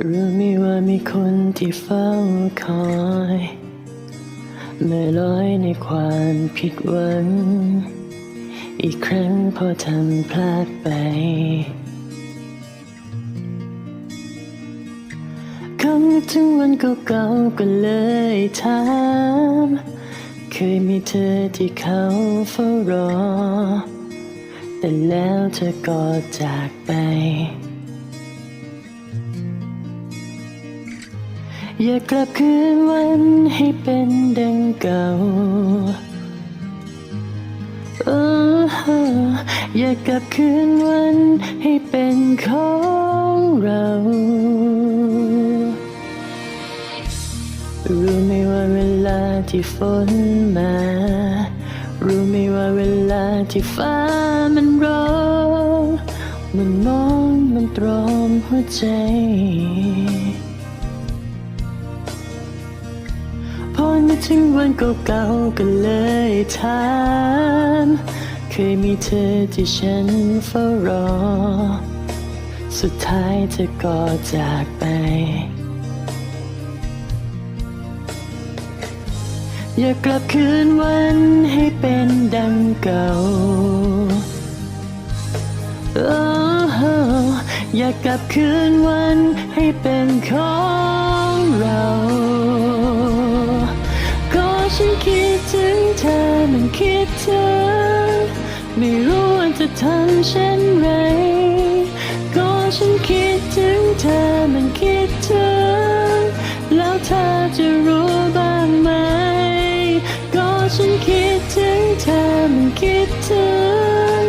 รู้ไหมว่ามีคนที่เฝ้าคอยเมื่อลอยในความผิดหวัง อีกครั้งพอทำพลาดไป คำถึงวันเก่าๆก็เลยถามเคยมีเธอที่เขาเฝ้ารอ แต่แล้วเธอก็จากไป อย่ากลับคืนวันให้เป็นดังเก่าอ้โหอยากกลับคืนวันให้เป็นของเรารู้ไหมว่าเวลาที่ฝนมา รู้ไหมว่าเวลาที่ฟ้ามันร้องมันมองมันตรอมหัวใจ ถึงวันเก่าๆก็เลยถามเคยมีเธอที่ฉันเฝ้ารอ สุดท้ายเธอก็จากไป อยากกลับคืนวันให้เป็นดังเก่าโอ้โหอยากกลับคืนวันให้เป็นของเรา ฉันคิดถึงเธอมันคิดถึงไม่รู้ว่าจะทำเช่นไร ก็ฉันคิดถึงเธอมันคิดถึงแล้วเธอจะรู้บ้างไหม ก็ฉันคิดถึงเธอมันคิดถึง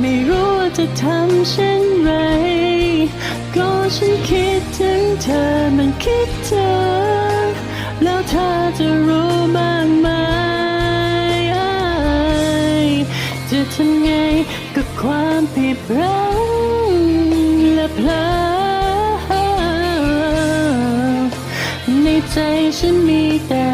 ไม่รู้ว่าจะทำเช่นไร ก็ฉันคิดถึงเธอมันคิดถึงแล้วเธอจะรู้ไหม ความผิดพลั้งและเพลอในใจฉันมีแต่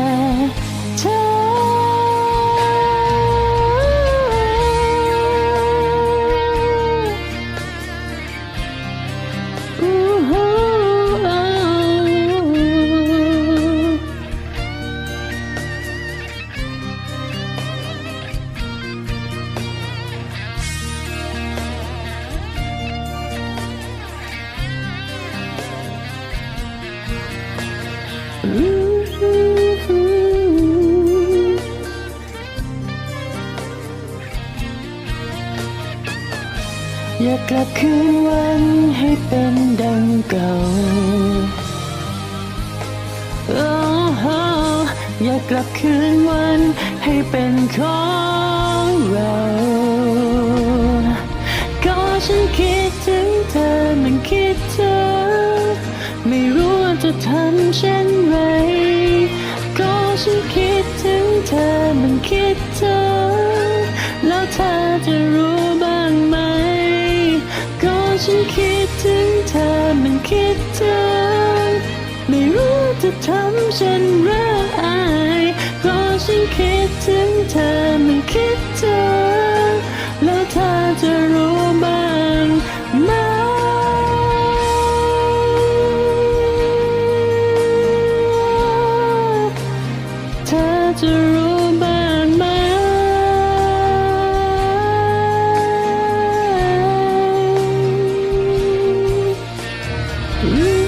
อยากกลับคืนวันให้เป็นดังเก่าโอ้โหอยากกลับคืนวันให้เป็นของเรา ก็ฉันคิดถึงเธอมันคิดถึงไม่รู้ จะทำเช่นไร ก็ฉันคิดถึงเธอมันคิดถึงแล้วเธอจะรู้บ้างไหม ก็ฉันคิดถึงเธอมันคิดถึงไม่รู้จะทำเช่นไรก็ฉันคิดถึงเธอมันคิดถึง อื